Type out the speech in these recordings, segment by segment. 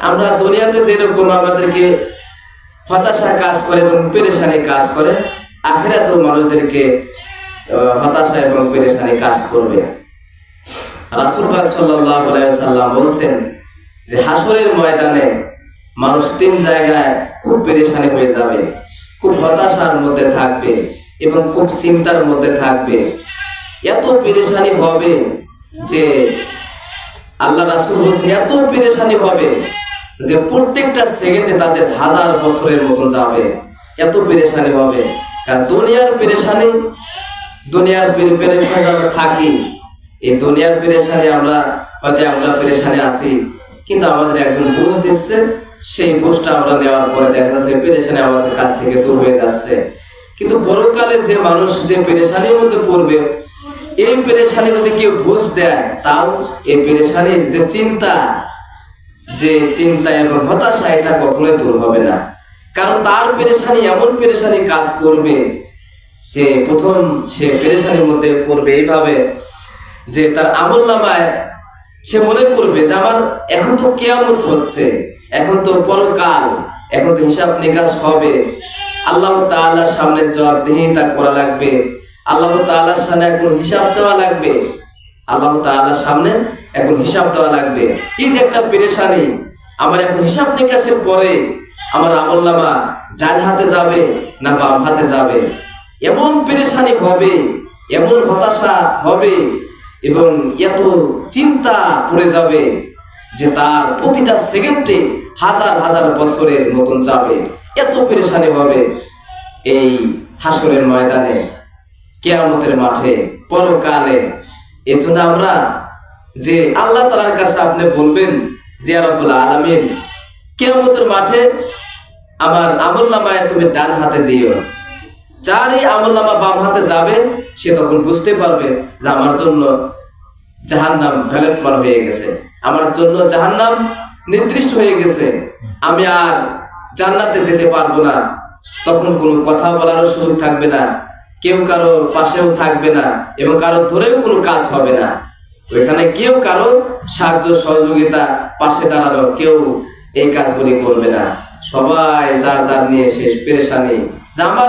আমরা দুনিয়াতে যেরকম আমাদেরকে হতাশা কাজ করে এবং পেরেশানি কাজ করে আখেরাতেও মানুষদেরকে আহ, হতাশা এবং পেরেশানি কাজ করবে। রাসুল সাল্লাহ সাল্লাম বলছেন যে হাসরের ময়দানে মানুষ তিন জায়গায় খুব পেরেশানি হয়ে যাবে খুব হতাশার মধ্যে থাকবে এবং খুব চিন্তার মধ্যে থাকবে। এত পেরেশানি হবে যে আল্লাহ রাসুল বলছেন এত পেরেশানি হবে যে প্রত্যেকটা সেকেন্ডে তাদের হাজার বছরের মতন যাবে। এত পেরেশানি হবে। কারণ দুনিয়ার পেরেশানি দুনিয়ার পেরেশানি আমরা থাকি। এই দুনিয়ার পেরেশানি আমরা, হয়তো আমরা পেরেশানি আছি, কিন্তু আমাদের একজন বুঝ দিচ্ছে, সেই বুঝটা আমরা নেওয়ার পরে দেখা যাচ্ছে পেরেশানি আমাদের কাছ থেকে দূর হয়ে যাচ্ছে। কিন্তু পরকালে যে মানুষ যে পেরেশানির মধ্যে পড়বে, এই পেরেশানি যদি কেউ বুঝ দেয়, তাও এই পেরেশানির যে চিন্তা যে চিন্তা এবং হতাশা এটা কখনোই দূর হবে না। কারণ তার পেরেশানি এমন পেরেশানি কাজ করবে যে প্রথম সে পেরেশানির মধ্যে পড়বে এইভাবে যে তার আমল নামায় সে মনে করবে যে আমার এখন তো কেয়ামত হচ্ছে, এখন তো পরকাল, এখন তো হিসাব নিকাশ হবে। আল্লাহ তাআলার সামনে জবাবদিহিতা করা লাগবে। আল্লাহ তাআলার সামনে এখন হিসাব দেওয়া লাগবে। আল্লাহ তাআলার সামনে এখন হিসাব দেওয়া লাগবে। এই যে একটা পেরেশানি, আমার এখন হিসাব নিকাশের পরে আমার আমল নামা ডান হাতে যাবে না বাম হাতে যাবে? এমন পেরেশানি হবে, এমন হতাশা হবে এবং এত চিন্তা পড়ে যাবে যে তার প্রতিটা সেকেন্ডে হাজার হাজার বছরের মতন যাবে। এত পেরেশানি হবে এই হাসরের ময়দানে, কেয়ামতের মাঠে, পরকালে এজন্য আমরা যে আল্লাহ তালার কাছে আপনি বলবেন যে রব্বুল আলামিন, কেয়ামতের মাঠে আমার আমল নামায় তুমি ডান হাতে দিও যার এই আমল নামা বাম হাতে যাবে, সে তখন বুঝতে পারবে যে আমার জন্য জাহান্নাম ভ্যালেটমান হয়ে গেছে। আমার জন্য জাহান্নাম নির্দিষ্ট হয়ে গেছে। আমি আর জান্নাতে যেতে পারব না। তখন কোনো কথা বলারও সুযোগ থাকবে না। কেউ কারও পাশেও থাকবে না এবং কারও ধরেও কোনো কাজ হবে না। ওইখানে কেউ কারও সাহায্য, সহযোগিতা পাশে দাঁড়ানো কেউ এই কাজগুলি করবে না। সবাই যার যার নিয়ে শেষ পেরেশানি। যে আমার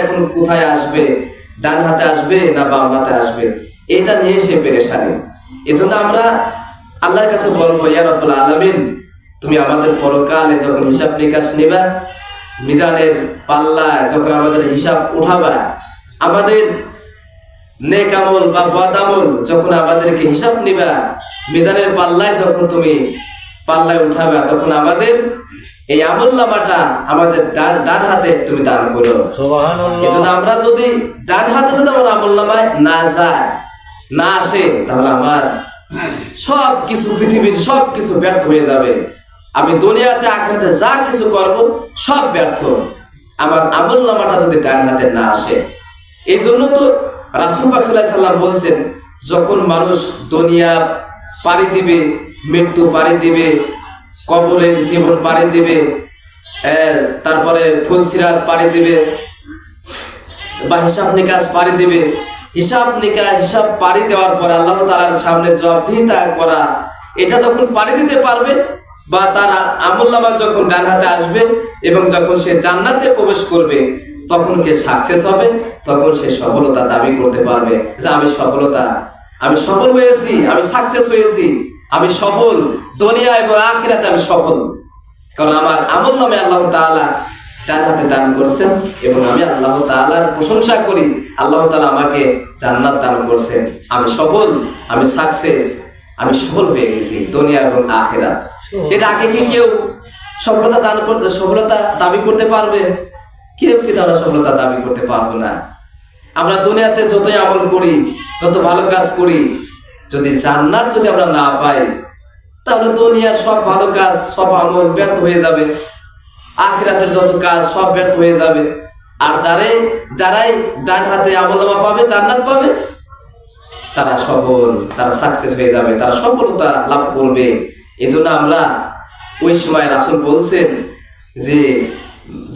এখন কোথায় আসবে? ডান হাতে আসবে না বাম হাতে আসবে? এটা নিয়ে সে পেরেশানি। এজন্য আমরা আল্লাহর কাছে বলব, ইয়া আলামিন, তুমি আমাদের পরকালে যখন হিসাব নিকাশ নিবা, মিজানের পাল্লা যখন আমাদের হিসাব উঠাবা আমাদের নেক আমল বা বদ আমল যখন আমাদেরকে হিসাব নিবা মিজানের পাল্লায় যখন তুমি পাল্লায় উঠাবা তখন আমাদের এই আমল নামাটা আমাদের ডান ডান হাতে তুমি দান করো। এজন্য আমরা যদি ডান হাতে যদি আমার আমল নামায় না যায় না আসে তাহলে আমার সব কিছু পৃথিবীর সব কিছু ব্যর্থ হয়ে যাবে। আমি দুনিয়াতে আখড়াতে যা কিছু করব সব ব্যর্থ। আমার আমল নামাটা যদি ডান হাতে না আসে এই জন্য তো রাসুল সাল্লাম বলছেন, যখন মানুষ দুনিয়া পাড়ি দিবে, মৃত্যু পাড়ি দিবে কবরের জীবন পাড়ি দিবে তারপরে ফুলসিরাত পাড়ি দিবে, বা হিসাব নিকাশ পাড়ি দিবে, হিসাব নিকাশ হিসাব পাড়ি দেওয়ার পর আল্লাহ তালার সামনে জবাবদিহিতা করা, এটা যখন পাড়ি দিতে পারবে, বা তার আমুল্লামা যখন ডান হাতে আসবে এবং যখন সে জান্নাতে প্রবেশ করবে তখন কে সাকসেস হবে তখন সে সফলতা দাবি করতে পারবে যে আমি সফলতা আমি সফল হয়েছি আমি সাকসেস হয়েছি আমি সফল দুনিয়া এবং আখিরাতে আমি সফল। কারণ আমার আমল নামে আল্লাহ তাআলা জান্নাতে দান করছেন এবং আমি আল্লাহ তাআলার প্রশংসা করি আল্লাহ তাআলা আমাকে জান্নাত দান করছেন। আমি সফল আমি সাকসেস আমি সফল হয়ে গেছি দুনিয়া এবং আখিরাত। এর আগে কি কেউ সফলতা দান করতে সফলতা দাবি করতে পারবে? কেউ কি তারা সফলতা দাবি করতে পারব না? আমরা দুনিয়াতে যতই আমল করি, যত ভালো কাজ করি, যদি জান্নাত যদি আমরা না পাই, তাহলে দুনিয়ার সব ভালো কাজ, সব আমল ব্যর্থ হয়ে যাবে। আখিরাতের যত কাজ, সব ব্যর্থ হয়ে যাবে। আর যারাই যারাই ডান হাতে আমলনামা পাবে, জান্নাত পাবে, তারা সফল, তারা সাকসেস হয়ে যাবে, তারা সফলতা লাভ করবে। এজন্য আমরা ওই সময় রাসুল বলছেন যে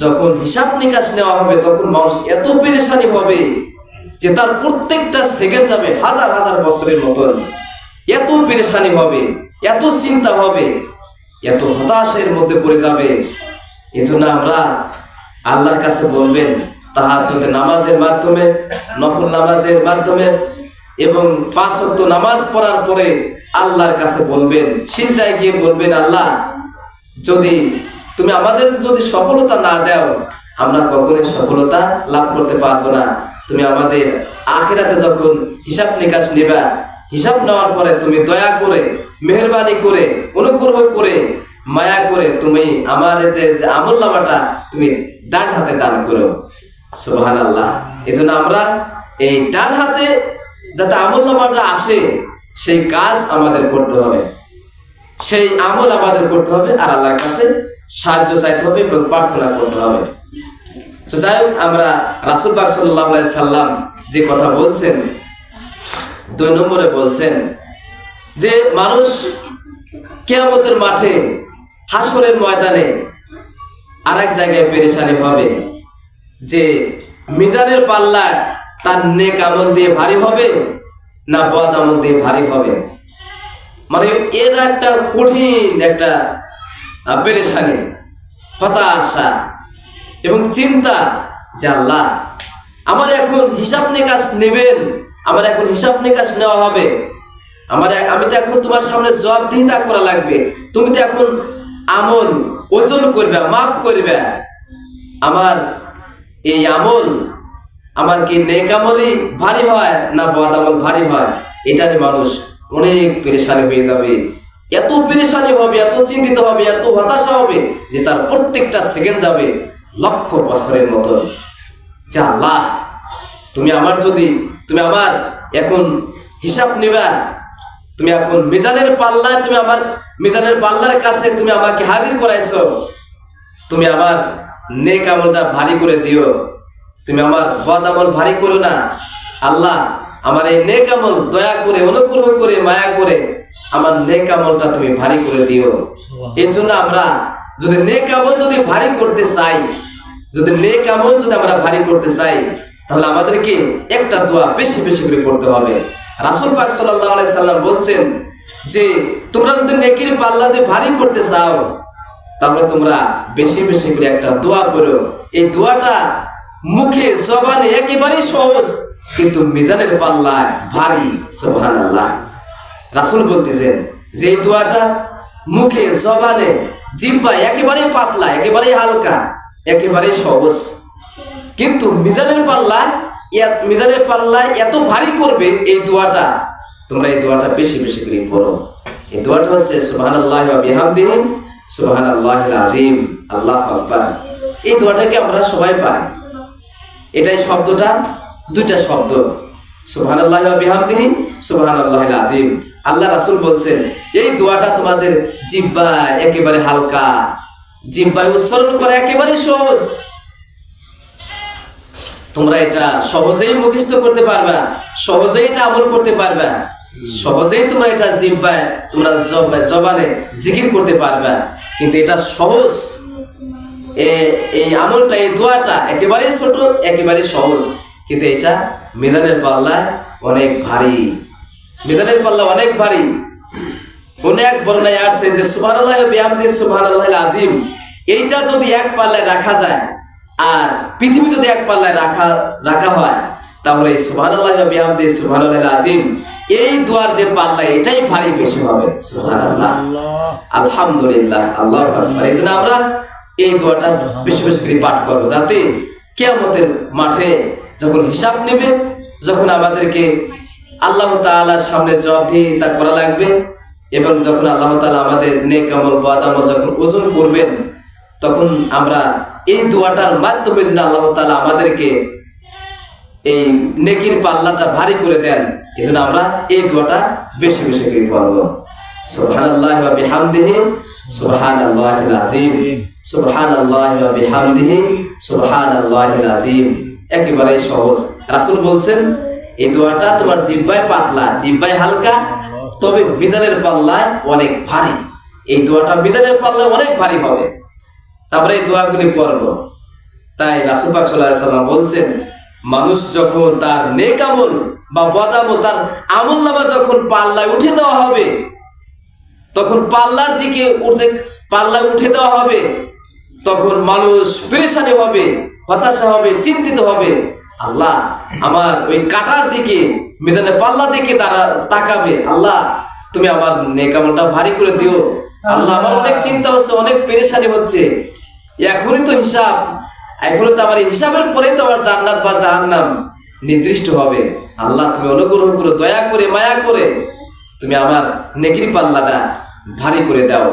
যখন হিসাব নিকাশ নেওয়া হবে, তখন মানুষ এত পেরেশানি হবে যে তার প্রত্যেকটা সেকেন্ড যাবে হাজার হাজার বছরের মতন। এত পেরেশানি হবে, এত চিন্তা হবে, এত হতাশের মধ্যে পড়ে যাবে। এজন্য আমরা আল্লাহর কাছে বলবেন তাহার যদি নামাজের মাধ্যমে, নফল নামাজের মাধ্যমে এবং পাঁচ ওয়াক্ত নামাজ পড়ার পরে আল্লাহর কাছে বলবেন, সিজদায় গিয়ে বলবেন, আল্লাহ, যদি তুমি আমাদের যদি সফলতা না দাও, আমরা কখনোই সফলতা লাভ করতে পারব না। তুমি আমাদের আখেরাতে যখন হিসাব নিকাশ নেবা, হিসাব নেওয়ার পরে তুমি দয়া করে, মেহরবানি করে, অনুগ্রহ করে, মায়া করে তুমি এতে যে আমল নামাটা তুমি ডান হাতে দান করো। সুবহান আল্লাহ এই জন্য আমরা এই ডান হাতে যাতে আমল নামাটা আসে, সেই কাজ আমাদের করতে হবে। সেই আমল আমাদের করতে হবে আর আল্লাহর কাছে সাহায্য চাইতে হবে এবং প্রার্থনা করতে হবে। তো যাই হোক, আমরা রাসুল পাক সাল্লাহ সাল্লাম যে কথা বলছেন, দুই নম্বরে বলছেন যে মানুষ কেয়ামতের মাঠে হাসরের ময়দানে আর এক জায়গায় পেরেশানি হবে, যে মিজানের পাল্লা তার নেক আমল দিয়ে ভারী হবে না বদ আমল দিয়ে ভারী হবে। মানে এর একটা কঠিন একটা পেরেশানি, হতাশা এবং চিন্তা যে আল্লাহ, আমার এখন হিসাব নিকাশ নেবেন, আমার এখন হিসাব নিকাশ নেওয়া হবে। আমার আমি তো এখন তোমার সামনে জবাবদিহিতা করা লাগবে। তুমি তো এখন আমল, ওজন করবে, মাফ করবে। আমার এই আমল, আমার কি নেক ভারী হয় না বদ আমল ভারী হয়? এটা নিয়ে মানুষ অনেক পেরেশানি হয়ে যাবে। এত পেরেশানি হবে, এত চিন্তিত হবে, এত হতাশা হবে যে তার প্রত্যেকটা সেকেন্ড যাবে লক্ষ বছরের মতো। যা আল্লাহ, তুমি আমার যদি, তুমি আমার এখন হিসাব নিবা, তুমি এখন মিজানের পাল্লায় তুমি আমার, মিজানের পাল্লার কাছে তুমি আমাকে হাজির করাইছ, তুমি আমার নেক আমলটা ভারী করে দিও, তুমি আমার বদ আমল ভারী করো না। আল্লাহ, আমার এই নেক আমল দয়া করে, অনুগ্রহ করে, মায়া করে আমার নেক আমলটা তুমি ভারী করে দিও। এই জন্য আমরা যদি নেক আমল যদি ভারী করতে চাই যদি নেক আমল যদি আমরা ভারী করতে চাই তাহলে আমাদেরকে একটা দোয়া বেশি বেশি করে করতে হবে। রাসুল পাক সাল্লাহ সাল্লাম বলছেন যে তোমরা যদি নেকির পাল্লা যদি ভারী করতে চাও তাহলে তোমরা বেশি বেশি করে একটা দোয়া করো। এই দোয়াটা মুখে জবানে একেবারেই সহজ কিন্তু মিজানের পাল্লায় ভারী সোহান আল্লাহ রাসুল বলতেছেন, যে এই দোয়াটা মুখে, জবানে, জিব্বায় একেবারেই পাতলা একেবারে হালকা একেবারে সহজ। কিন্তু মিজানের পাল্লা মিজানের পাল্লায় এত ভারী করবে এই দোয়াটা, তোমরা এই দোয়াটা বেশি বেশি করে পড়ো। এই দোয়াটা হচ্ছে, সুবহানাল্লাহি ওয়া বিহামদিহি, সুবহানাল্লাহিল আযীম, আল্লাহু আকবার। এই দোয়াটাকে আমরা সবাই পাই এটাই শব্দটা, দুইটা শব্দ। সুবহানাল্লাহি ওয়া বিহামদিহি আল্লাহ আযীম। আল্লাহ রাসূল বলছেন, এই দোয়াটা তোমাদের জিহ্বায় একেবারে হালকা জিহ্বায় উচ্চারণ করা একেবারে সহজ। তোমরা এটা সহজেই মুখস্থ করতে পারবা, সহজেই এটা আমল করতে পারবা, সহজেই তোমরা এটা জিব্বায়, তোমরা জব- জবানে জিকির করতে পারবা। কিন্তু এটা সহজ। এই আমলটা, এই দোয়াটা একেবারেই ছোট একেবারে সহজ। কিন্তু এটা মেদানের পাল্লায় অনেক ভারী। মেদানের পাল্লা অনেক ভারী। অনেক বর্ণায় আসছে যে সুবহানাল্লাহ বিহামদি সুবহানাল্লাহ আজিম এইটা যদি এক পাল্লায় রাখা যায় আর পৃথিবী যদি এক পাল্লায় রাখা রাখা হয় তাহলে এই সুবহানাল্লাহ বিহামদি সুবহানাল্লাহ আজিম এই দোয়ার যে পাল্লা এটাই ভারী বেশি হবে। সুবহানাল্লাহ। আলহামদুলিল্লাহ। আল্লাহ এই জন্য আমরা এই দোয়াটা বেশি বেশি করে পাঠ করব যাতে কেয়ামতের মাঠে যখন হিসাব নেবে যখন আমাদেরকে আল্লাহ তাআলার সামনে জবাবদিহিতা করা লাগবে এবং যখন আল্লাহ তাআলা আমাদের নেক আমল, বদ আমল যখন ওজন করবেন, তখন আমরা এই দোয়াটার মাধ্যমে যেন আল্লাহ তাআলা আমাদেরকে এই নেকির পাল্লাটা ভারী করে দেন, এই জন্য আমরা এই দোয়াটা বেশি বেশি করে পড়ব। সুবহানাল্লাহি ওয়া বিহামদিহি, সুবহানাল্লাহিল আযীম, সুবহানাল্লাহি ওয়া বিহামদিহি, সুবহানাল্লাহিল আযীম। একেবারে সহজ। রাসূল বলছেন এই দোয়াটা তোমার জিহ্বায় পাতলা জিহ্বায় হালকা, তবে মিজানের পাল্লায় অনেক ভারী। এই দোয়াটা মিজানের পাল্লায় অনেক ভারী হবে। তারপরে এই দোয়াগুলি পড়ব। তাই রাসুল পাক সাল্লাম বলছেন, মানুষ যখন তার নেক আমল বা বদ আমল, তার আমল নামা যখন পাল্লায় উঠে দেওয়া হবে, তখন পাল্লার দিকে উঠে পাল্লা উঠে দেওয়া হবে, তখন মানুষ পেরেশানি হবে, হতাশা হবে, চিন্তিত হবে। আল্লাহ আমার ওই কাটার দিকে মিজানের পাল্লা দিকে তারা তাকাবে। আল্লাহ, তুমি আমার নেকামলটা ভারী করে দিও। আল্লাহ, আমার অনেক চিন্তা হচ্ছে, অনেক পেরেশানি হচ্ছে। এখনই তো হিসাব, এখনই তো আমার হিসাবের পরেই তো আমার জান্নাত বা জাহান্নাম নির্দিষ্ট হবে। আল্লাহ, তুমি অনুগ্রহ করে, দয়া করে, মায়া করে, তুমি আমার নেকির পাল্লাটা ভারী করে দাও।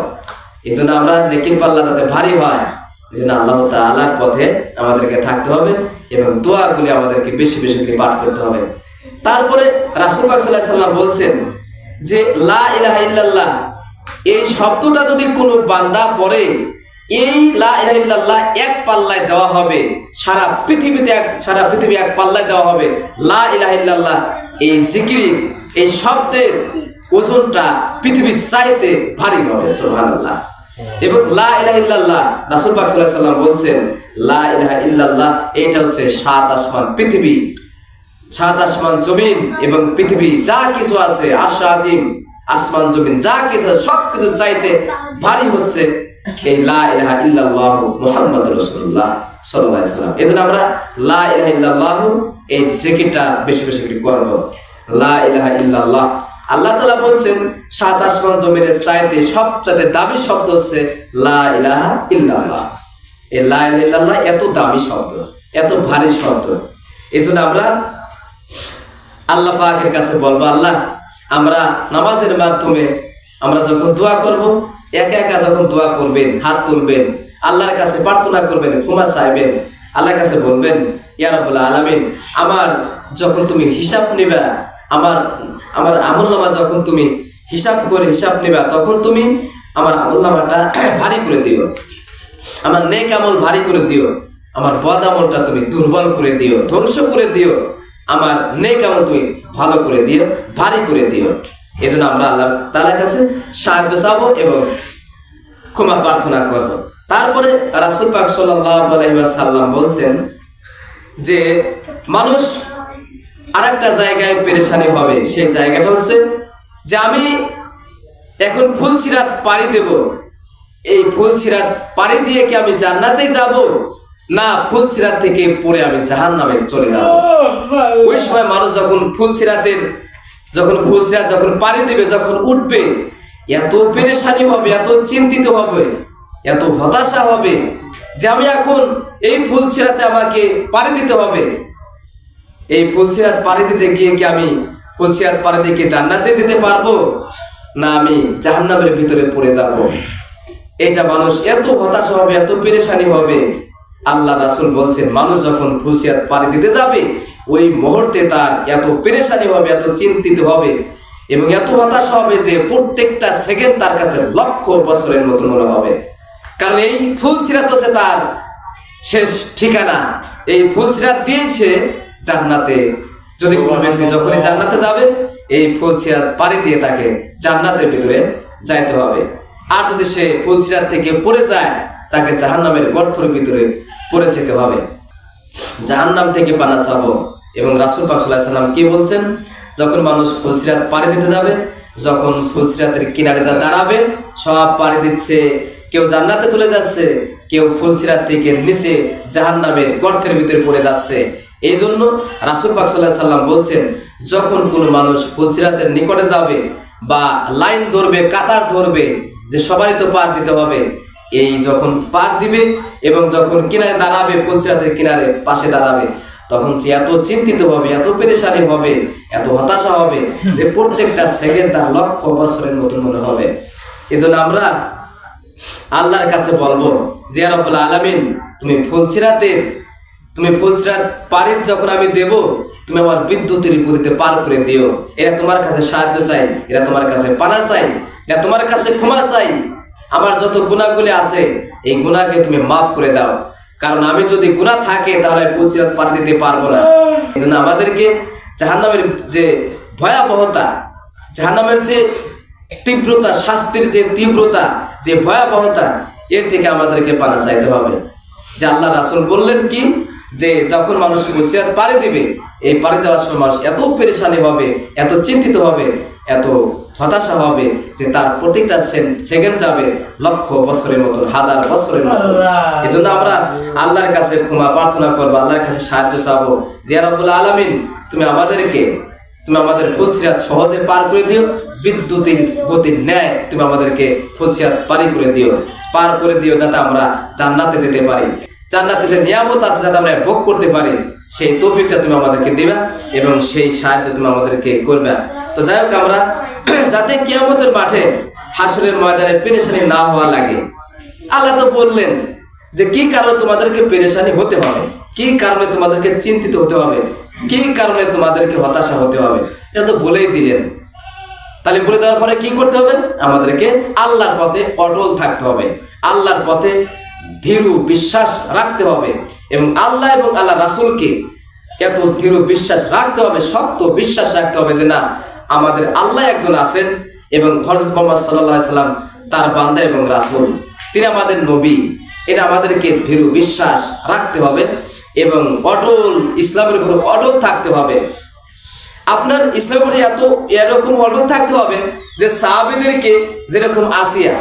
এই জন্য আমরা নেকির পাল্লা যাতে ভারী হয় এই জন্য আল্লাহ তাআলার পথে আমাদেরকে থাকতে হবে। এবং দোয়াগুলি আমাদেরকে বেশি বেশি করে পাঠ করতে হবে। তারপরে রাসূল পাক সাল্লাম বলছেন যে, লা ইলাহা ইল্লাল্লাহ। এই শব্দটা যদি কোনো বান্দা পড়ে, এই লা ইলাহা ইল্লাল্লাহ এক পাল্লায় দেওয়া হবে, সারা পৃথিবীতে এক, সারা পৃথিবী এক পাল্লায় দেওয়া হবে। লা ইলাহা ইল্লাল্লাহ, এই জিকির, এই শব্দের ওজনটা পৃথিবীর চাইতে ভারী হবে, সুবহানাল্লাহ। এবং লা ইলাহা ইল্লাল্লাহ, রাসূল পাক সাল্লাম বলছেন লা ইলাহা ইল্লাল্লাহ, এটা হচ্ছে সাত আসমান, পৃথিবী। সাত আসমান জমিন এবং পৃথিবী, যা কিছু আছে চাইতে ভারী হচ্ছে আমরা লা এই বেশি বেশি লা ইলাহা ইল্লাল্লাহ। আল্লাহ বলছেন আসমান জমিনের চাইতে সবচেয়ে দামি শব্দ হচ্ছে লা ইলাহা ইল্লাল্লাহ। এই লা ইলাহা ইল্লাল্লাহ এত দামি শব্দ, এত ভারী শব্দ। এজন্য আমরা আল্লাহ পাকের কাছে বলব, আল্লাহ, আমরা নামাজের মাধ্যমে আমরা যখন দোয়া করব, একা একা যখন দোয়া করবেন, হাত তুলবেন, আল্লাহর কাছে প্রার্থনা করবেন, ক্ষমা চাইবেন, আল্লাহর কাছে বলবেন, ইয়া রাব্বুল আলামিন, আমার যখন তুমি হিসাব নেবা, আমার আমার আমলনামা যখন তুমি হিসাব করে হিসাব নেবা, তখন তুমি আমার আমলনামাটা ভারী করে দিও। আমার নেক আমল ভারী করে দিও। আমার বদ আমলটা তুমি দুর্বল করে দিও, ধ্বংস করে দিও। আমার নেক আমল তুমি ভালো করে দিও, ভারী করে দিও। এই জন্য আমরা আল্লাহ তালার কাছে সাহায্য চাবো এবং ক্ষমা প্রার্থনা করব। তারপরে রাসুল পাক সাল্লাম বলছেন যে, মানুষ আর একটা জায়গায় পেরেশানি হবে, সেই জায়গাটা হচ্ছে যে আমি এখন ফুল সিরাত পাড়ি দেব। এই ফুল সিরাত পাড়ি দিয়ে কি আমি জান্নাতে যাব? না ফুল সিরাত থেকে পরে আমি জাহান নামে চলে যাব। ওই সময় মানুষ যখন ফুল সিরাতের যখন ফুল সিরাত যখন পাড়ি দেবে যখন উঠবে এত পেরেশানি হবে এত চিন্তিত হবে এত হতাশা হবে যে আমি এখন এই ফুল সিরাতে আমাকে পাড়ি দিতে হবে। এই ফুল সিরাত পাড়ি দিতে গিয়ে কি আমি ফুলসিরাত পাড়ি দিয়ে কি জান্নাতে যেতে পারব? না আমি জাহান্নামের ভিতরে পড়ে যাব। এটা মানুষ এত হতাশা হবে, এত পেরেশানি হবে। আল্লাহ রাসুল বলছেন, মানুষ যখন ফুলসিরাত পাড়ি দিতে যাবে, ওই মুহূর্তে তার এত পেরেশানি হবে, এত চিন্তিত হবে এবং এত হতাশ হবে যে প্রত্যেকটা সেকেন্ড তার কাছে লক্ষ বছরের মতো মনে হবে। কারণ এই ফুলসিরাত হচ্ছে তার শেষ ঠিকানা। এই ফুল সিরাত জান্নাতে, যদি কোনো ব্যক্তি যখনই জান্নাতে যাবে, এই ফুল সিরাত পাড়ি দিয়ে তাকে জান্নাতের ভিতরে যাইতে হবে। আর যদি সে ফুল সিরাত থেকে পড়ে যায়, তাকে জাহান্নামের গর্তের ভিতরে পড়ে যেতে হবে। জাহান্নাম থেকে পানা চাবো এবং রাসুল পাক সাল্লাল্লাহু সাল্লাম কি বলছেন? যখন মানুষ ফুলসিরাত পাড়ি দিতে যাবে, যখন ফুলসিরাতের কিনারে যা দাঁড়াবে, সব পাড়ি দিচ্ছে, কেউ জান্নাতে চলে যাচ্ছে, কেউ ফুলসিরাত থেকে নিচে জাহান্নামের গর্তের ভিতরে পড়ে যাচ্ছে। এই জন্য রাসুল পাক সাল্লাল্লাহু সাল্লাম বলছেন, যখন কোনো মানুষ ফুলসিরাতের নিকটে যাবে বা লাইন ধরবে, কাতার ধরবে যে সবারই তো পার দিতে হবে। এই যখন পার দিবে এবং যখন কিনারে দাঁড়াবে ফুলসিরাতের কিনারে পাশে দাঁড়াবে, তখন যে এত চিন্তিত হবে, এত পেরেশানি হবে, এত হতাশা হবে যে প্রত্যেকটা সেকেন্ড তার লক্ষ বছরের মতো মনে হবে। এজন্য আমরা আল্লাহর কাছে বলব যে রব্বুল আলামিন, তুমি ফুলসিরাতের তুমি ফুলসিরাত পারিত যখন আমি দেব, তুমি আমার বিদ্যুতের গতিতে পার করে দিও। এরা তোমার কাছে সাহায্য চাই এরা তোমার কাছে পানা চাই তোমার কাছে ক্ষমা চাই। আমার যত গুণাগুলি আছে, এই গুণাকে তুমি মাফ করে দাও। কারণ আমি যদি গুণা থাকে, তাহলে ফুলসিরাত পার দিতে পারব না। এই জন্য আমাদেরকে জাহান্নামের যে ভয়াবহতা, জাহান্নামের যে তীব্রতা, শাস্তির যে তীব্রতা, যে ভয়াবহতা, এর থেকে আমাদেরকে পানা চাইতে হবে। যে আল্লাহ রাসুল বললেন কি? যে যখন মানুষ মুসিয়াত পাড়ি দিবে, এই পাড়ি দেওয়ার সময় মানুষ এত পরেশানি হবে, এত চিন্তিত হবে এত হতাশা হবে যে তার প্রতিটা সেকেন্ড যাবে লক্ষ বছরের মতন হাজার বছরের মতন এই জন্য আমরা আল্লাহর কাছে ক্ষমা প্রার্থনা করব আল্লাহর কাছে সাহায্য চাবো। যে রব্বুল আলমিন তুমি আমাদেরকে তুমি আমাদের ফুলসিরাত সহজে পার করে দিও বিদ্যুতের গতির ন্যায় তুমি আমাদেরকে ফুলসিরাত পারি করে দিও পার করে দিও যাতে আমরা জান্নাতে যেতে পারি। জান্নাতে যে নিয়ামত আছে যাতে আমরা ভোগ করতে পারি সেই তৌফিকটা তুমি আমাদেরকে দিবা এবং সেই সাহায্য তুমি আমাদেরকে করবে। তো যাই হোক আমরা যাতে কিয়ামতের মাঠে হাসরের ময়দানে পেরেশানি না হওয়া লাগে। আল্লাহ তো বললেন যে, কি কারণে তোমাদেরকে পেরেশানি হতে হবে? কি কারণে তোমাদেরকে চিন্তিত হতে হবে? কি কারণে তোমাদেরকে হতাশা হতে হবে? এটা তো বলেই দিলেন। তাহলে বলে দেওয়ার পরে কি করতে হবে? আমাদেরকে আল্লাহর পথে অটল থাকতে হবে। আল্লাহর পথে ধীরু বিশ্বাস রাখতে হবে এবং আল্লাহ এবং আল্লাহ রাসুলকে এত ধীরু বিশ্বাস রাখতে হবে, শক্ত বিশ্বাস রাখতে হবে যে, না আমাদের আল্লাহ একজন আছেন এবং হজরত মোহাম্মদ সাল্লাহ সাল্লাম তার বান্দা এবং রাসুল। তিনি আমাদের নবী। এটা আমাদেরকে ধীরু বিশ্বাস রাখতে হবে এবং অটল ইসলামের উপর অটল থাকতে হবে। আপনার ইসলামের উপরে এত, এরকম অটল থাকতে হবে যে সাহাবিদেরকে যেরকম আসিয়া,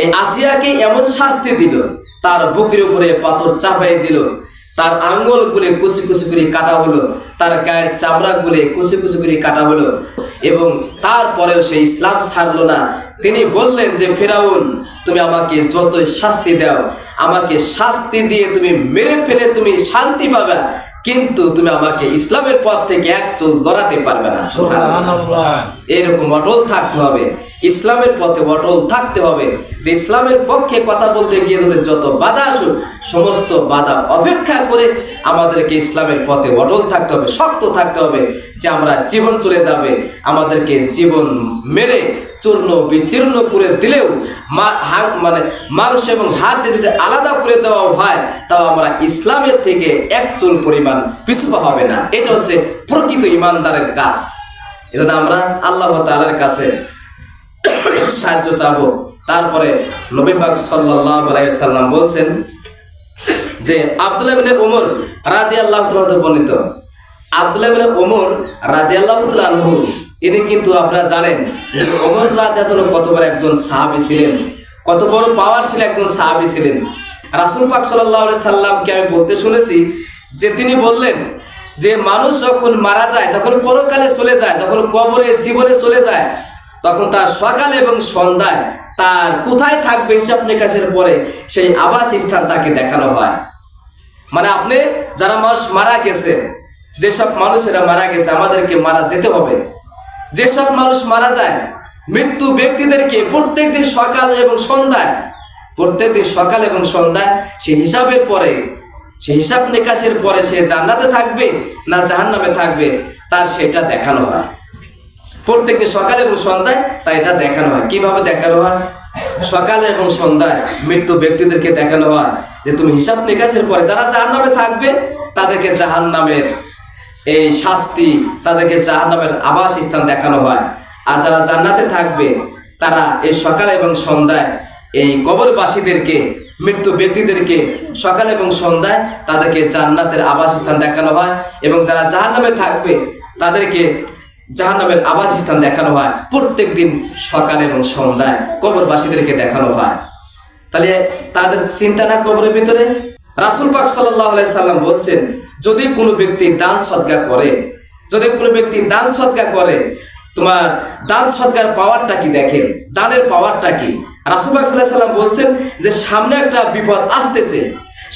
এই আসিয়াকে এমন শাস্তি দিল, তার বুকের উপরে পাথর চাপাই দিল তার আঙ্গুল গুলে কুচি কুচি করে কাটা হলো তার গায়ের চামড়া গুলে কুচি কুচি করে কাটা হলো এবং তারপরেও সে ইসলাম ছাড়লো না। তিনি বললেন যে ফেরাউন তুমি আমাকে যতই শাস্তি দাও আমাকে শাস্তি দিয়ে তুমি মেরে ফেলে তুমি শান্তি পাবে। কিন্তু তুমি আমাকে ইসলামের পথ থেকে এক চুল লড়াতে পারবে না। সুবহানাল্লাহ। এরকম অটল থাকতে হবে। ইসলামের পথে অটল থাকতে হবে। যে ইসলামের পক্ষে কথা বলতে গিয়ে তোদের যত বাধা আসুক, সমস্ত বাধা অপেক্ষা করে আমাদেরকে ইসলামের পথে অটল থাকতে হবে, শক্ত থাকতে হবে যে আমরা জীবন চলে যাবে। আমাদেরকে জীবন মেরে চূর্ণ বিচীর্ণ করে দিলেও মানে মাংস এবং হাত যদি আলাদা করে দেওয়া হয়, তাও আমরা ইসলামের থেকে এক চুল পরিমাণ পিছু হবে না। এটা হচ্ছে প্রকৃত ইমানদারের কাজ। এজন্য আমরা আল্লাহ তাআলার কাছে সাহায্য চাবো। তারপরে নবী পাক সাল্লাম বলছেন যে, আব্দুল্লাহ ইবনে ওমর রাদিয়াল্লাহু তাআলা বর্ণিত। আব্দুল্লাহ ইবনে ওমর তাআলা আনহু, ইনি কিন্তু আপনারা জানেন ওমর রাদিয়াল্লাহু কত বড় একজন সাহাবী ছিলেন, কত বড় পাওয়ারশীল একজন সাহাবী ছিলেন। রাসূল পাক আলাইহি সাল্লামকে আমি বলতে শুনেছি যে, তিনি বললেন যে, মানুষ যখন মারা যায়, যখন পরকালে চলে যায়, যখন কবরে জীবনে চলে যায় তখন তার সকাল এবং সন্ধ্যায় তার কোথায় থাকবে হিসাব নিকাশের পরে সেই আবাস স্থান তাকে দেখানো হয়। মানে আপনি যারা মানুষ মারা গেছে, যেসব মানুষেরা মারা গেছে, আমাদেরকে মারা যেতে হবে। যেসব মানুষ মারা যায়, মৃত্যু ব্যক্তিদেরকে প্রত্যেকদিন সকাল এবং সন্ধ্যায় প্রত্যেকদিন সকাল এবং সন্ধ্যায় সে হিসাবের পরে সে হিসাব নিকাশের পরে সে জান্নাতে থাকবে না জাহান্নামে থাকবে, তার সেটা দেখানো হয়। প্রত্যেকদিন সকাল এবং সন্ধ্যায় তাই এটা দেখানো হয়। কীভাবে দেখানো হয়? সকাল এবং সন্ধ্যায় মৃত্যু ব্যক্তিদেরকে দেখানো হয় যে তুমি হিসাব নিকাশের পরে যারা জাহান নামে থাকবে, তাদেরকে জাহান নামের এই শাস্তি, তাদেরকে জাহান নামের আবাস স্থান দেখানো হয়। আর যারা জান্নাতে থাকবে, তারা এই সকাল এবং সন্ধ্যায় এই কবরবাসীদেরকে, মৃত্যু ব্যক্তিদেরকে সকাল এবং সন্ধ্যায় তাদেরকে জান্নাতের আবাস স্থান দেখানো হয়। এবং যারা জাহান নামে থাকবে, তাদেরকে জাহান্নামের আবাসস্থান দেখানো হয় প্রত্যেক দিন সকাল এবং সন্ধ্যায় কবরবাসীদেরকে দেখানো হয়। তাহলে তাদের চিন্তা না কবরের ভিতরে? রাসুল পাক সাল্লাম বলছেন, যদি কোনো ব্যক্তি দান সদ্গা করে, যদি কোনো ব্যক্তি দান সদ্গা করে, তোমার দান সদ্গার পাওয়ারটা কি দেখেন? দানের পাওয়ারটা কি? রাসুল পাক সাল্লাহ সাল্লাম বলছেন যে সামনে একটা বিপদ আসতেছে।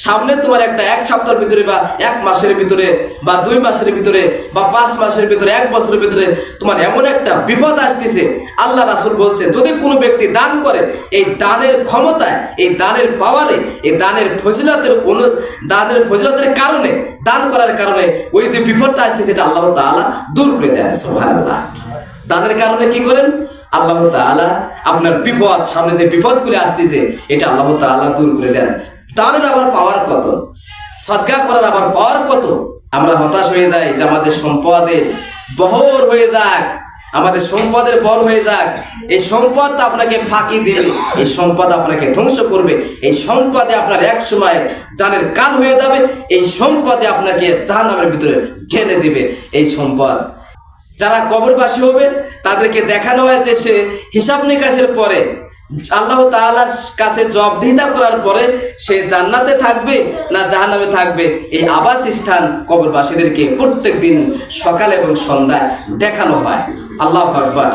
সামনে তোমার একটা এক সপ্তাহের ভিতরে বা এক মাসের ভিতরে বা দুই মাসের ভিতরে বা পাঁচ মাসের ভিতরে, এক বছরের ভিতরে তোমার এমন একটা বিপদ আসতেছে। আল্লাহ রাসুল বলছে যদি কোনো ব্যক্তি দান করে, এই দানের ক্ষমতায়, এই দানের পাওয়ারে এই দানের ফজিলতের অনু, দানের ফজিলতের কারণে, দান করার কারণে ওই যে বিপদটা আসতেছে, এটা আল্লাহ তাআলা দূর করে দেন, সুবহানাল্লাহ। দানের কারণে কি করেন? আল্লাহ তাআলা আপনার বিপদ, সামনে যে বিপদগুলি আসতেছে, এটা আল্লাহ তাআলা দূর করে দেন। দানের আবার পাওয়ার কত? সদকা করার আবার পাওয়ার কত? আমরা হতাশ হয়ে যাই যে আমাদের সম্পদের বহর হয়ে যাক, আমাদের সম্পদের বর হয়ে যাক। এই সম্পদ আপনাকে ফাঁকি দেবে, এই সম্পদ আপনাকে ধ্বংস করবে। এই সম্পদে আপনার এক সময় জানের কাল হয়ে যাবে, এই সম্পদে আপনাকে জাহান্নামের ভিতরে ঢেলে দিবে এই সম্পদ। যারা কবরবাসী হবে, তাদেরকে দেখানো হয় যে সে হিসাব নিকাশের পরে আল্লাহ তাআলার কাছে জবাবদিহিতা করার পরে সে জান্নাতে থাকবে না জাহান্নামে থাকবে? এই আবাস স্থান কবরবাসীদেরকে প্রত্যেক দিন সকাল এবং সন্ধ্যায় দেখানো হয়। আল্লাহ আকবার।